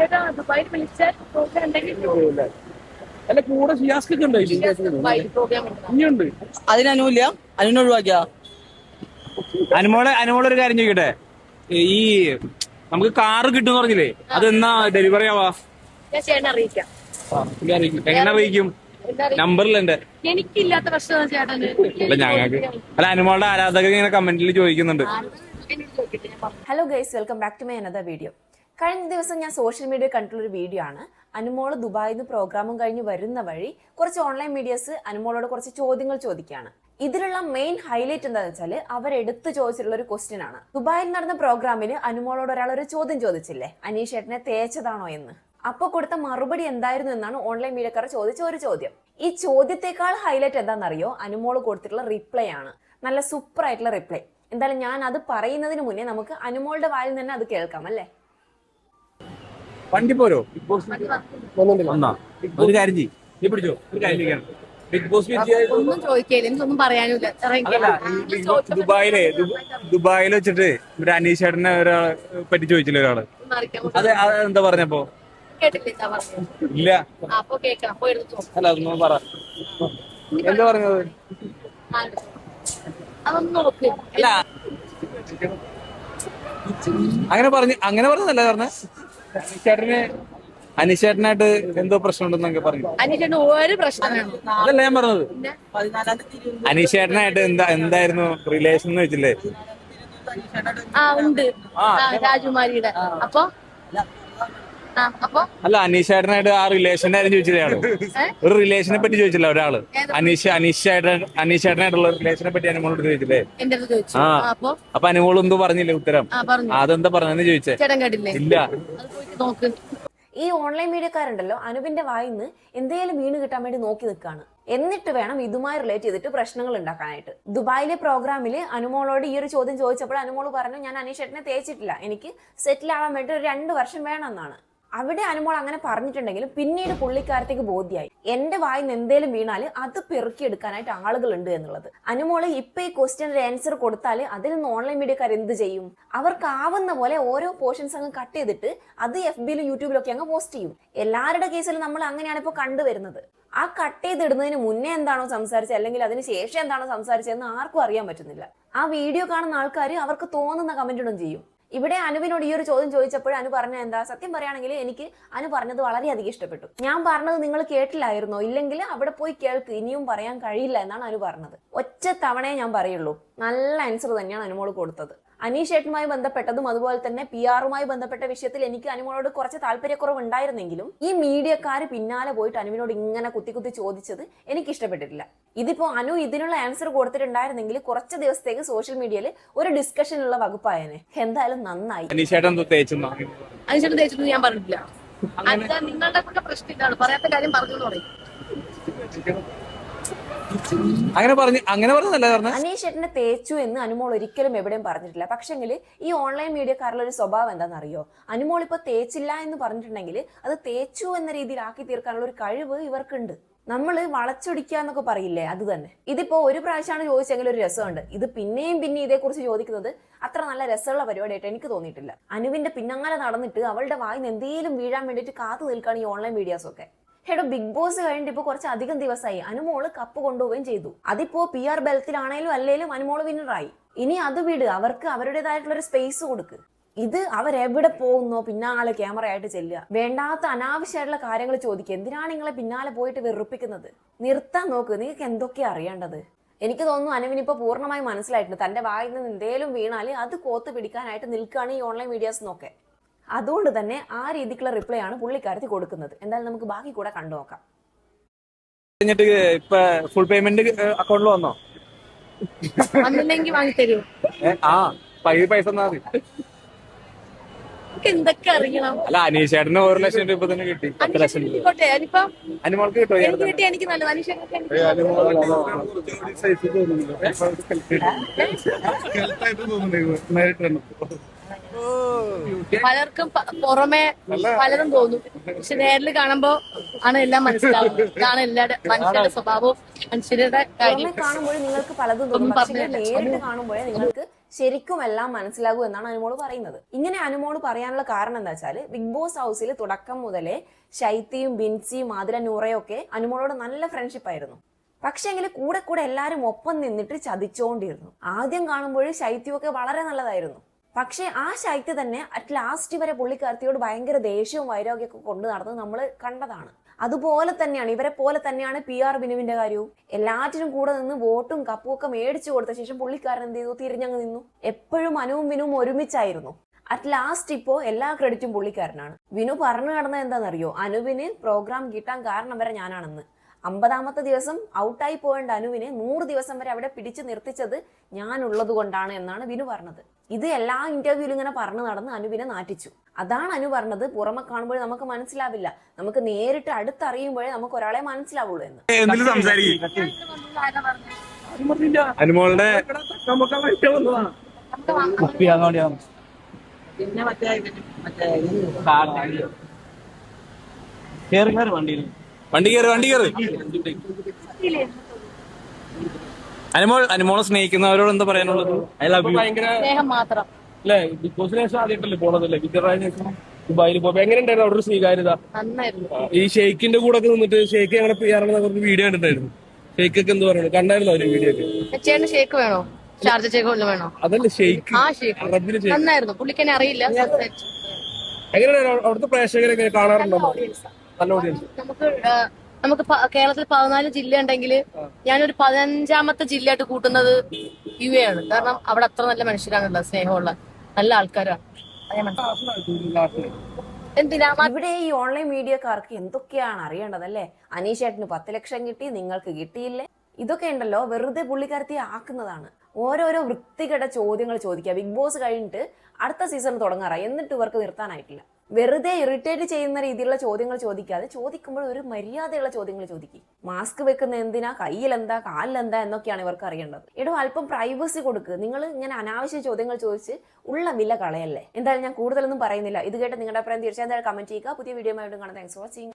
ചേട്ടാ ദുബായിൽ പ്രോഗ്രാം ഉണ്ടെങ്കിൽ അല്ല കൂടെ ഷിയാസ്ക് ഒക്കെ അനുവിനെ ഒഴിവാക്കിയ? അനുമോളെ അനുമോളെ ഒരു കാര്യം ചോദിക്കട്ടെ? ഈ നമുക്ക് കാറ് കിട്ടും പറഞ്ഞില്ലേ? അത് എന്നാ ഡെലിവറി ആവാ? ഞാൻ ചേട്ടനെ അറിയിക്കാം. എങ്ങനെ അറിയിക്കും? നമ്പറിൽ എന്റെ എനിക്കില്ലാത്ത പ്രശ്നം ചേട്ടന്. അല്ല ഞങ്ങൾക്ക് അല്ല അനുമോളുടെ ആരാധകർ ഇങ്ങനെ കമന്റിൽ ചോദിക്കുന്നുണ്ട്. Hello guys welcome back to my another video കഴിഞ്ഞ ദിവസം ഞാൻ സോഷ്യൽ മീഡിയ കണ്ടിട്ടുള്ള ഒരു വീഡിയോ ആണ്. അനുമോൾ ദുബായിൽ നിന്ന് പ്രോഗ്രാമും കഴിഞ്ഞ് വരുന്ന വഴി കുറച്ച് ഓൺലൈൻ മീഡിയസ് അനുമോളോട് കുറച്ച് ചോദ്യങ്ങൾ ചോദിക്കുകയാണ്. ഇതിലുള്ള മെയിൻ ഹൈലൈറ്റ് എന്താണെന്ന് വെച്ചാൽ അവരെടുത്ത് ചോദിച്ചിട്ടുള്ള ഒരു ക്വസ്റ്റ്യൻ ആണ്. ദുബായിൽ നടന്ന പ്രോഗ്രാമിൽ അനുമോളോട് ഒരാൾ ഒരു ചോദ്യം ചോദിച്ചില്ലേ? അനീഷ് ഏട്ടനെ തേച്ചതാണോ എന്ന്. അപ്പൊ കൊടുത്ത മറുപടി എന്തായിരുന്നു എന്നാണ് ഓൺലൈൻ മീഡിയക്കാർ ചോദിച്ച ഒരു ചോദ്യം. ഈ ചോദ്യത്തെക്കാൾ ഹൈലൈറ്റ് എന്താണെന്നറിയോ? അനുമോൾ കൊടുത്തിട്ടുള്ള റിപ്ലൈ ആണ്. നല്ല സൂപ്പർ ആയിട്ടുള്ള റിപ്ലൈ എന്തായാലും ഞാൻ അത് പറയുന്നതിന് മുന്നേ നമുക്ക് അനുമോളുടെ വായിൽ നിന്ന് തന്നെ അത് കേൾക്കാം അല്ലേ? വണ്ടി പോരോ? ബിഗ് ബോസ് ഒന്നാ ഒരു കാര്യം ചെയ്യും. നീ പിടിച്ചോ? ഒരു കാര്യം ചെയ്യണം ബിഗ് ബോസ് ഒന്നും ചോദിക്കില്ല എനിക്കൊന്നും പറയാനില്ല അതല്ല ഈ ബിഗ് ബോസ് ദുബായിലെ ദു- ദുബായിൽ വെച്ചിട്ട് ഒരു അനീഷ് ചേട്ടനെ ഒരാളെ പറ്റി ചോദിച്ചില്ല ഒരാൾ? അതെ അത് എന്താ പറഞ്ഞപ്പോ? കേട്ടില്ലേ എന്താ പറഞ്ഞത്? ഇല്ല. ആ, അപ്പൊ എടുത്തു അല്ല അതൊന്നും പറ. എന്താ പറഞ്ഞത്? അതൊന്നും നോക്ക് അല്ല. അങ്ങനെ പറഞ്ഞു അങ്ങനെ പറഞ്ഞതല്ല പറഞ്ഞ അനീഷേട്ടന് അനീഷേട്ടനായിട്ട് എന്തോ പ്രശ്നമുണ്ടെന്നൊക്കെ പറഞ്ഞു അനീഷേട്ടന് ഒരു പ്രശ്നം വേണം അതല്ല ഞാൻ പറഞ്ഞത്? അനിശേട്ടനായിട്ട് എന്താ എന്തായിരുന്നു റിലേഷൻ എന്ന് വെച്ചില്ലേ? ആ ഉണ്ട്. ആ, രാജകുമാരിയുടെ. അപ്പൊ? അല്ല അനീഷേട്ടനായിട്ട് ആ റിലേഷന്റെ കാര്യം ചോദിച്ചില്ലേ ആൾ? ഒരു റിലേഷനെ പറ്റി ചോദിച്ചില്ല ഒരാൾ? അനീഷ അനീഷ് അനീഷേട്ടൻ അനീഷേട്ടനായിട്ടുള്ള റിലേഷനെ പറ്റി അനുമോളോട് ചോദിച്ചില്ലേ? ആ. അപ്പൊ? അനുമോൾ എന്തോ പറഞ്ഞില്ലേ ഉത്തരം? ആ പറഞ്ഞു. അതെന്താ പറഞ്ഞെന്ന് ചോദിച്ചേ. ഇല്ല. അത് പോയിട്ട് നോക്ക്. ഈ ഓൺലൈൻ മീഡിയക്കാരുണ്ടല്ലോ അനുവിന്റെ വായിന്ന് എന്തെങ്കിലും എന്തേലും വീണ് കിട്ടാൻ വേണ്ടി നോക്കി നിൽക്കാണ് എന്നിട്ട് വേണം ഇതുമായി റിലേറ്റ് ചെയ്തിട്ട് പ്രശ്നങ്ങൾ ഉണ്ടാക്കാനായിട്ട്. ദുബായിലെ പ്രോഗ്രാമിൽ അനുമോളോട് ഈ ഒരു ചോദ്യം ചോദിച്ചപ്പോൾ അനുമോൾ പറഞ്ഞു ഞാൻ അനീഷ് അനീഷേട്ടനെ തേച്ചിട്ടില്ല. എനിക്ക് സെറ്റിൽ ആവാൻ വേണ്ടി ഒരു രണ്ട് വർഷം വേണമെന്നാണ് അവിടെ അനുമോൾ അങ്ങനെ പറഞ്ഞിട്ടുണ്ടെങ്കിലും പിന്നീട് പുള്ളിക്കാരത്തേക്ക് ബോധ്യായി. എന്റെ വായിൽ നിന്ന് എന്തേലും വീണാൽ അത് പെറുക്കിയെടുക്കാനായിട്ട് ആളുകളുണ്ട് എന്നുള്ളത്. അനുമോൾ ഇപ്പൊ ഈ ക്വസ്റ്റ്യന്റെ ആൻസർ കൊടുത്താൽ അതിൽ നിന്ന് ഓൺലൈൻ മീഡിയക്കാർ എന്ത് ചെയ്യും? അവർക്ക് ആവുന്ന പോലെ ഓരോ പോർഷൻസ് അങ്ങ് കട്ട് ചെയ്തിട്ട് അത് എഫ് ബിയിലും യൂട്യൂബിലൊക്കെ അങ്ങ് പോസ്റ്റ് ചെയ്യും. എല്ലാവരുടെ കേസിൽ നമ്മൾ അങ്ങനെയാണ് ഇപ്പോൾ കണ്ടുവരുന്നത്. ആ കട്ട് ചെയ്തിടുന്നതിന് മുന്നേ എന്താണോ സംസാരിച്ചത്? അല്ലെങ്കിൽ അതിന് ശേഷം എന്താണോ സംസാരിച്ചതെന്ന് ആർക്കും അറിയാൻ പറ്റുന്നില്ല. ആ വീഡിയോ കാണുന്ന ആൾക്കാർ അവർക്ക് തോന്നുന്ന കമന്റ് ഇടും ചെയ്യും. ഇവിടെ അനുവിനോട് ഈ ഒരു ചോദ്യം ചോദിച്ചപ്പോൾ അനു പറഞ്ഞ എന്താ? സത്യം പറയുകയാണെങ്കിൽ എനിക്ക് അനു പറഞ്ഞത് വളരെയധികം ഇഷ്ടപ്പെട്ടു. ഞാൻ പറഞ്ഞത് നിങ്ങൾ കേട്ടില്ലായിരുന്നോ? ഇല്ലെങ്കിൽ അവിടെ പോയി കേൾക്ക്. ഇനിയും പറയാൻ കഴിയില്ല എന്നാണ് അനു പറഞ്ഞത്. ഒറ്റ തവണയെ ഞാൻ പറയുള്ളൂ. നല്ല ആൻസർ തന്നെയാണ് അനുമോൾ കൊടുത്തത്. അനീഷ് ഏട്ടനുമായി ബന്ധപ്പെട്ടതും അതുപോലെ തന്നെ പി ആറുമായി ബന്ധപ്പെട്ട വിഷയത്തിൽ എനിക്ക് അനുമോളോട് കുറച്ച് താല്പര്യക്കുറവ് ഉണ്ടായിരുന്നെങ്കിലും ഈ മീഡിയക്കാർ പിന്നാലെ പോയിട്ട് അനുവിനോട് ഇങ്ങനെ കുത്തി കുത്തി ചോദിച്ചത് എനിക്ക് ഇഷ്ടപ്പെട്ടിട്ടില്ല. ഇതിപ്പോ അനു ഇതിനുള്ള ആൻസർ കൊടുത്തിട്ടുണ്ടായിരുന്നെങ്കിൽ കുറച്ച് ദിവസത്തേക്ക് സോഷ്യൽ മീഡിയയിൽ ഒരു ഡിസ്കഷൻ ഉള്ള വകുപ്പായനെ. എന്തായാലും നന്നായി. അനീഷേട്ടൻ തേച്ചിട്ട് ഞാൻ പറഞ്ഞിട്ടില്ല. നിങ്ങളുടെ പ്രശ്നം ഇതാണ്. പറയാത്ത കാര്യം പറഞ്ഞു പറയും. അങ്ങനെ പറഞ്ഞു അങ്ങനെ പറഞ്ഞതല്ല പറഞ്ഞു. അനീഷ് ഏട്ടനെ തേച്ചു എന്ന് അനുമോൾ ഒരിക്കലും എവിടെയും പറഞ്ഞിട്ടില്ല. പക്ഷെങ്കിൽ ഈ ഓൺലൈൻ മീഡിയക്കാരുടെ ഒരു സ്വഭാവം എന്താണെന്നറിയോ അനുമോൾ ഇപ്പൊ തേച്ചില്ല എന്ന് പറഞ്ഞിട്ടുണ്ടെങ്കിൽ അത് തേച്ചു എന്ന രീതിയിൽ ആക്കി തീർക്കാനുള്ള ഒരു കഴിവ് ഇവർക്കുണ്ട്. നമ്മൾ വളച്ചൊടിക്കുക എന്നൊക്കെ പറയില്ലേ അത് തന്നെ. ഇതിപ്പോ ഒരു പ്രാവശ്യമാണ് ചോദിച്ചെങ്കിൽ ഒരു രസമുണ്ട്. ഇത് പിന്നെയും പിന്നെ ഇതേക്കുറിച്ച് ചോദിക്കുന്നത് അത്ര നല്ല രസമുള്ള പരിപാടിയായിട്ട് എനിക്ക് തോന്നിയിട്ടില്ല. അനുവിന്റെ പിന്നങ്ങനെ നടന്നിട്ട് അവളുടെ വായിന്ന് എന്തെങ്കിലും വീഴാൻ വേണ്ടിയിട്ട് കാത്തു നിൽക്കുകയാണ് ഈ ഓൺലൈൻ മീഡിയാസ് ഒക്കെ. ഹെഡോ ബിഗ് ബോസ് കഴിഞ്ഞിട്ട് ഇപ്പൊ കുറച്ച് അധികം ദിവസമായി അനുമോൾ കപ്പ് കൊണ്ടുപോവുകയും ചെയ്തു. അതിപ്പോ പി ആർ ബലത്തിലാണേലും അല്ലേലും അനുമോൾ വിന്നറായി ഇനി അത് വിട്. അവർക്ക് അവരുടേതായിട്ടുള്ള ഒരു സ്പേസ് കൊടുക്ക്. ഇത് അവരെവിടെ പോകുന്നോ പിന്നാലെ ക്യാമറ ആയിട്ട് ചെല്ലുക. വേണ്ടാത്ത അനാവശ്യമായിട്ടുള്ള കാര്യങ്ങൾ ചോദിക്കുക. എന്തിനാണ് നിങ്ങളെ പിന്നാലെ പോയിട്ട് വെറുപ്പിക്കുന്നത്? നിർത്താൻ നോക്ക്. നിങ്ങൾക്ക് എന്തൊക്കെയാ അറിയേണ്ടത്? എനിക്ക് തോന്നുന്നു അനുവിനിപ്പോ പൂർണമായി മനസ്സിലായിട്ടുണ്ട്. തന്റെ വായിൽ നിന്ന് എന്തേലും വീണാൽ അത് കോത്ത് പിടിക്കാനായിട്ട് നിൽക്കുകയാണ് ഈ ഓൺലൈൻ മീഡിയാസ് എന്നൊക്കെ അതുകൊണ്ട് തന്നെ ആ രീതിക്കുള്ള റിപ്ലൈ ആണ് പുള്ളിക്കാരത്തി കൊടുക്കുന്നത്. എന്തായാലും നമുക്ക് ബാക്കി കൂടെ കണ്ടു നോക്കാം. കഴിഞ്ഞിട്ട് ഇപ്പൊ ഫുൾ പേയ്മെന്റ് അക്കൗണ്ടിൽ വന്നോ? വന്നില്ലെങ്കിൽ വാങ്ങിത്തരൂ. ആ പൈസ പൈസ തന്നാ മതി. എന്തൊക്കെ അറിയണം? അല്ല അനീഷേട്ടന് ഒരു ലക്ഷം രൂപ തന്നെ കിട്ടി. പത്ത് ലക്ഷം രൂപ. അനുമോൾക്ക് കിട്ടോ? എനിക്ക് കിട്ടി എനിക്ക് നല്ലത്. അനീഷ് എനിക്ക് പലർക്കും പുറമേ പലതും തോന്നും. പക്ഷെ നേരിൽ കാണുമ്പോ ആണ് എല്ലാം മനസ്സിലാവുന്നത്. ഇതാണ് എല്ലാവരുടെ മനുഷ്യരുടെ സ്വഭാവവും മനുഷ്യരുടെ കാര്യം. കാണുമ്പോൾ നിങ്ങൾക്ക് പലതും തോന്നും. ഒന്നും പക്ഷേ പറഞ്ഞില്ല. നേരിട്ട് കാണുമ്പോഴേ നിങ്ങൾക്ക് ശരിക്കും എല്ലാം മനസ്സിലാകൂ എന്നാണ് അനുമോൾ പറയുന്നത്. ഇങ്ങനെ അനുമോൾ പറയാനുള്ള കാരണം എന്താ വെച്ചാൽ ബിഗ് ബോസ് ഹൗസിൽ തുടക്കം മുതലേ ശൈത്യയും ബിൻസിയും മാതിര നൂറയൊക്കെ അനുമോളോട് നല്ല ഫ്രണ്ട്ഷിപ്പ് ആയിരുന്നു. പക്ഷേങ്കിൽ കൂടെ കൂടെ എല്ലാരും ഒപ്പം നിന്നിട്ട് ചതിച്ചോണ്ടിരുന്നു. ആദ്യം കാണുമ്പോൾ ശൈത്യമൊക്കെ വളരെ നല്ലതായിരുന്നു. പക്ഷേ ആ ശൈത്യ തന്നെ അറ്റ് ലാസ്റ്റ് വരെ പുള്ളിക്കാർത്തിയോട് ഭയങ്കര ദേഷ്യവും വൈരാഗ്യമൊക്കെ കൊണ്ട് നടന്നത് നമ്മൾ കണ്ടതാണ്. അതുപോലെ തന്നെയാണ് ഇവരെ പോലെ തന്നെയാണ് പി ആർ ബിനുവിന്റെ കാര്യവും. എല്ലാറ്റിനും കൂടെ നിന്ന് വോട്ടും കപ്പും ഒക്കെ മേടിച്ചു കൊടുത്ത ശേഷം പുള്ളിക്കാരൻ എന്ത് ചെയ്തു? തിരിഞ്ഞങ്ങ് നിന്നു. എപ്പോഴും അനുവും വിനുവും ഒരുമിച്ചായിരുന്നു. അറ്റ് ലാസ്റ്റ് ഇപ്പോ എല്ലാ ക്രെഡിറ്റും പുള്ളിക്കാരനാണ്. വിനു പറഞ്ഞു നടന്നത് എന്താണെന്നറിയോ? അനുവിന് പ്രോഗ്രാം കിട്ടാൻ കാരണം വരെ ഞാനാണെന്ന്. അമ്പതാമത്തെ ദിവസം ഔട്ടായി പോകേണ്ട അനുവിനെ നൂറ് ദിവസം വരെ അവിടെ പിടിച്ചു നിർത്തിച്ചത് ഞാനുള്ളത് കൊണ്ടാണ് എന്നാണ് വിനു പറഞ്ഞത്. ഇത് എല്ലാ ഇന്റർവ്യൂവിലും ഇങ്ങനെ പറഞ്ഞു നടന്ന് അനുവിനെ നാറ്റിച്ചു. അതാണ് അനു പറഞ്ഞത്. പുറമെ കാണുമ്പോൾ നമുക്ക് മനസ്സിലാവില്ല. നമുക്ക് നേരിട്ട് അടുത്തറിയുമ്പോഴേ നമുക്ക് ഒരാളെ മനസ്സിലാവുള്ളൂ എന്ന്. അനുമോളുടെ വണ്ടി കയറി വണ്ടി കയറി അനുമോൾ അനുമോളെ സ്നേഹിക്കുന്നവരോട് എന്താ പറയാനുള്ളത്? I love you. ഭയങ്കര സ്നേഹം മാത്രം. അല്ലേ ബിഗ് ബോസിന് ശേഷം ആദ്യമായിട്ടല്ലേ പോണതല്ലേ? വിദ്യാറായ ശേഷം ദുബായിൽ പോകുമ്പോ എങ്ങനെ ഉണ്ടായിരുന്നു അവിടെ ഒരു സ്വീകാര്യത? നന്നായിരുന്നു. ഈ ഷെയ്ക്കിന്റെ കൂടെ ഒക്കെ നിന്നിട്ട് ഷെയ്ക്ക് അങ്ങനെ കുറച്ച് വീഡിയോ കണ്ടിട്ടായിരുന്നു ഷെയ്ക്ക് ഒക്കെ എന്ത് പറയുന്നത് കണ്ടായിരുന്നു അവർ വീഡിയോ ഒക്കെ? ചേട്ടന് ഷേക്ക് വേണോ? ഷാർജ ഷേക്ക് വല്ലതും വേണോ? അതല്ല ഷെയ്ക്ക്. ആ ഷേക്ക് ഷെയ്ക്ക്. നന്നായിരുന്നു. അറിയില്ല. സംസാരിച്ചു. എങ്ങനെയാണ് അവിടുത്തെ പ്രേക്ഷകരൊക്കെ കാണാറുണ്ടോ? നല്ല ഓഡിയൻസ് നമുക്ക് ആ, നമുക്ക് കേരളത്തിൽ പതിനാല് ജില്ല ഉണ്ടെങ്കിൽ ഞാനൊരു പതിനഞ്ചാമത്തെ ജില്ലയായിട്ട് കൂട്ടുന്നത് യു എ ആണ്. കാരണം അവിടെ അത്ര നല്ല മനുഷ്യരാണുള്ളത് സ്നേഹമുള്ള നല്ല ആൾക്കാരാണ്. എന്തിനാ? ഇവിടെ ഈ ഓൺലൈൻ മീഡിയക്കാർക്ക് എന്തൊക്കെയാണ് അറിയേണ്ടത് അല്ലേ അനീഷേട്ടന് പത്ത് ലക്ഷം കിട്ടി നിങ്ങൾക്ക് കിട്ടിയില്ലേ? ഇതൊക്കെ ഉണ്ടല്ലോ വെറുതെ പുള്ളിക്കാരത്തി ആക്കുന്നതാണ്. ഓരോരോ വൃത്തികെട്ട ചോദ്യങ്ങൾ ചോദിക്കുക. ബിഗ് ബോസ് കഴിഞ്ഞിട്ട് അടുത്ത സീസൺ തുടങ്ങാറായി. എന്നിട്ട് ഇവർക്ക് നിർത്താനായിട്ടില്ല. വെറുതെ ഇറിറ്റേറ്റ് ചെയ്യുന്ന രീതിയിലുള്ള ചോദ്യങ്ങൾ ചോദിക്കാതെ ചോദിക്കുമ്പോൾ ഒരു മര്യാദയുള്ള ചോദ്യങ്ങൾ ചോദിക്കും. മാസ്ക് വെക്കുന്ന എന്തിനാ? കയ്യിലെന്താ? കാലിലെന്താ? എന്നൊക്കെയാണ് ഇവർക്ക് അറിയേണ്ടത്. ഇടോ അല്പം പ്രൈവസി കൊടുക്കുക നിങ്ങൾ ഇങ്ങനെ അനാവശ്യ ചോദ്യങ്ങൾ ചോദിച്ച് ഉള്ള വില കളയല്ലേ? എന്തായാലും ഞാൻ കൂടുതലൊന്നും പറയുന്നില്ല. ഇത് കേട്ട് നിങ്ങളുടെ അഭിപ്രായം തീർച്ചയായും കമന്റ് ചെയ്യുക. പുതിയ വീഡിയോ ആയിട്ട് കാണാം. Thanks for watching